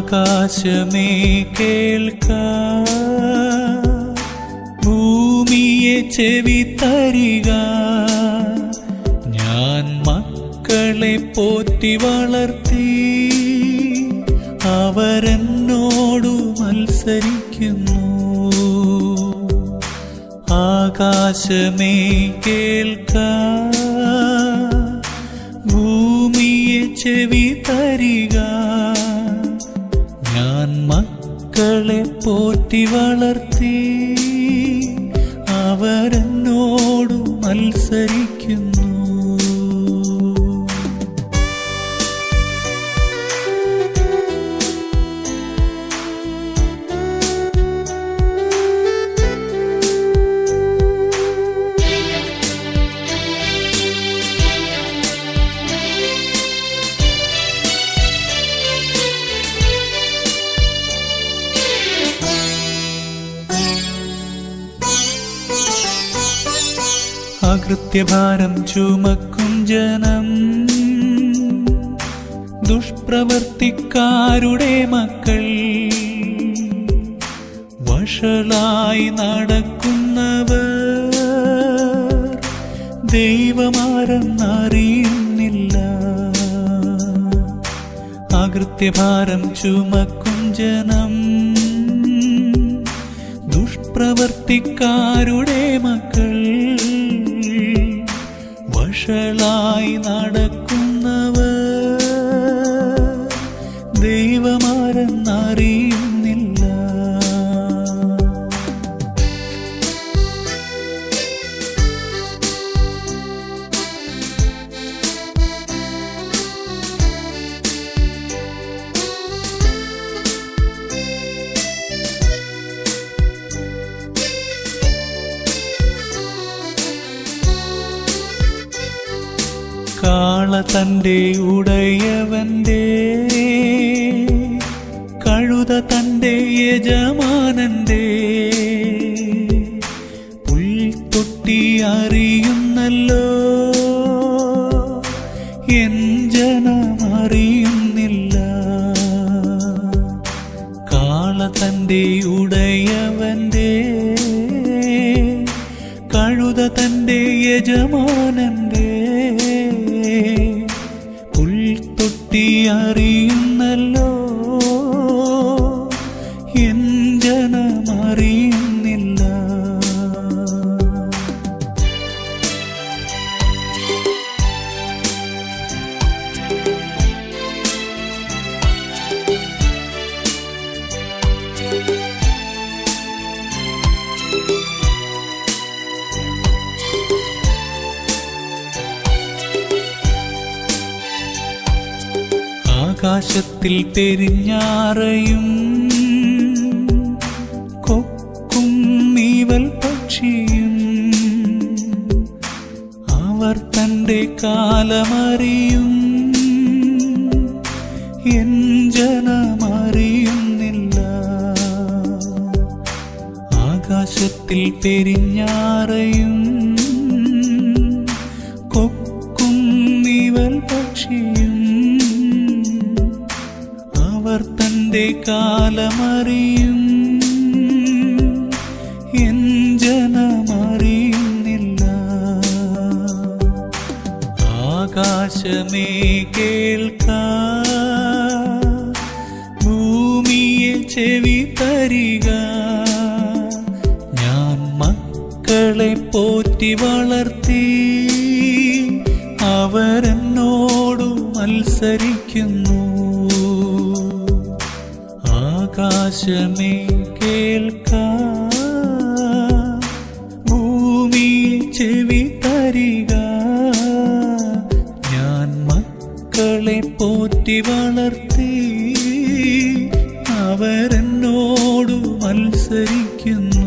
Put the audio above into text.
ആകാശമേ കേൾക്ക. ഭൂമിയെ ചെവി തരിക. ഞാൻ മക്കളെ പോറ്റി വളർത്തി. അവരെന്നോടു മത്സരിക്കുന്നു. ആകാശമേ കേൾക്ക. ഭൂമിയെ ചെവി തരിക. പോറ്റി വളർത്തി അകൃത്യഭാരം ചുമക്കും ജനം. ദുഷ്പ്രവർത്തിക്കാരുടെ മക്കൾ. വഷളായി നടക്കുന്നവർ. ദൈവമാരെന്നറിയുന്നില്ല. അകൃത്യഭാരം ചുമക്കും ജനം. ദുഷ്പ്രവർത്തിക്കാരുടെ മക്കൾ. വഷളായി നടക്കുന്നവർ കാള തന്റെ ഉടയവന്റെ കഴുത തന്റെ യജമാനന്റെ. പുൽത്തൊട്ടി അറിയുന്നല്ലോ എൻ ജനം അറിയുന്നില്ല. കാള തന്റെ ഉടയവന്റെ കഴുത തന്റെ യജമാനന്റെ പുൽത്തൊട്ടി അറിയുന്നല്ലോ. ആകാശത്തിൽ പെരിഞ്ഞാറയും കൊക്കും നീവൽ പക്ഷിയും അവർ തന്റെ കാലമറിയും എൻ ജനമറിയുന്നില്ല. ആകാശത്തിൽ പെരിഞ്ഞാറയും തന്റെ കാലമറിയും എൻ ജനമറിയുന്നില്ല. ആകാശമേ കേൾക്ക ഭൂമിയെ ചെവി തരിക. ഞാൻ മക്കളെ പോറ്റി വളർത്തി അവരെന്നോടു മത്സരിക്കുന്നു. ആകാശമേ കേൾക്ക. ഭൂമി ചെവി തരിക. ഞാൻ മക്കളെ പോറ്റി വളർത്തി. അവരെന്നോടു മത്സരിക്കുന്നു.